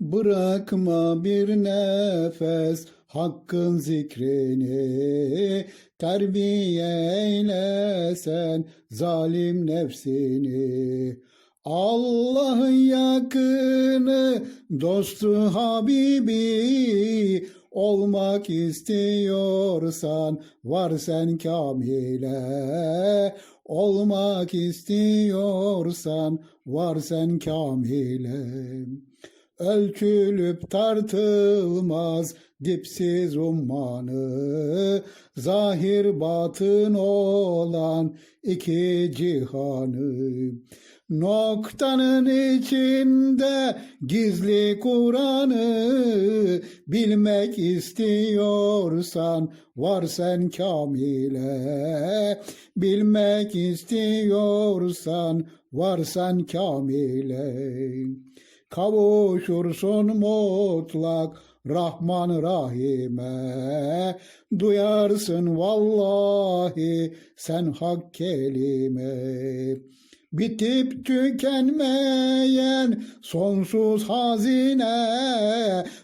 Bırakma bir nefes hakkın zikrini terbiye eyle sen zalim nefsini. Allah'ın yakını dostu Habibi olmak istiyorsan var sen kamile olmak istiyorsan var sen kamile ölçülüp tartılmaz dipsiz ummanı. Zahir batın olan iki cihanı. Noktanın içinde gizli Kur'an'ı bilmek istiyorsan var sen kamile. Bilmek istiyorsan var sen kamile kavuşursun mutlak Rahman Rahim'e. Duyarsın vallahi sen hak kelime. Bitip tükenmeyen sonsuz hazine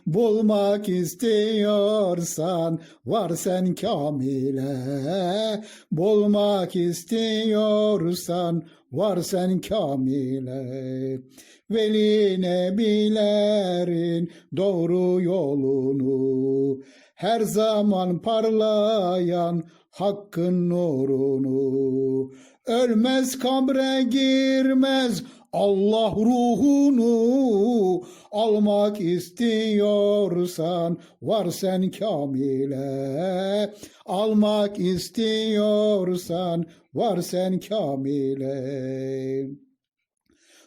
bulmak istiyorsan var sen kamile. Bulmak istiyorsan var sen kamile Veli nebilerin doğru yolunu. Her zaman parlayan hakkın nurunu. Ölmez kabre girmez Allah ruhunu almak istiyorsan var sen kamile. Almak istiyorsan var sen kamile.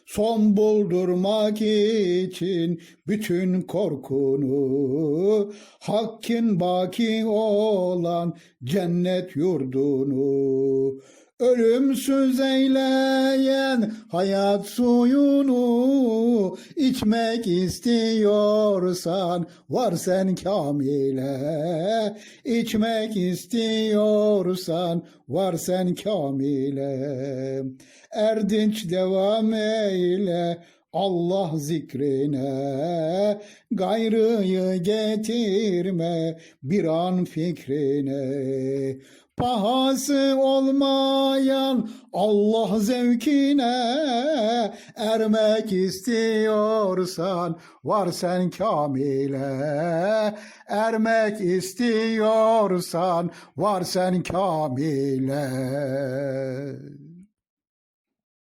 Son buldurmak için bütün korkunu, Hakkın baki olan cennet yurdunu, Ölümsüz eyleyen hayat suyunu içmek istiyorsan var sen kamile içmek istiyorsan var sen kamile erdinç devam eyle Allah zikrine. Gayrıyı getirme bir an fikrine Pahası olmayan Allah zevkine ermek istiyorsan var sen kamile. Ermek istiyorsan var sen kamile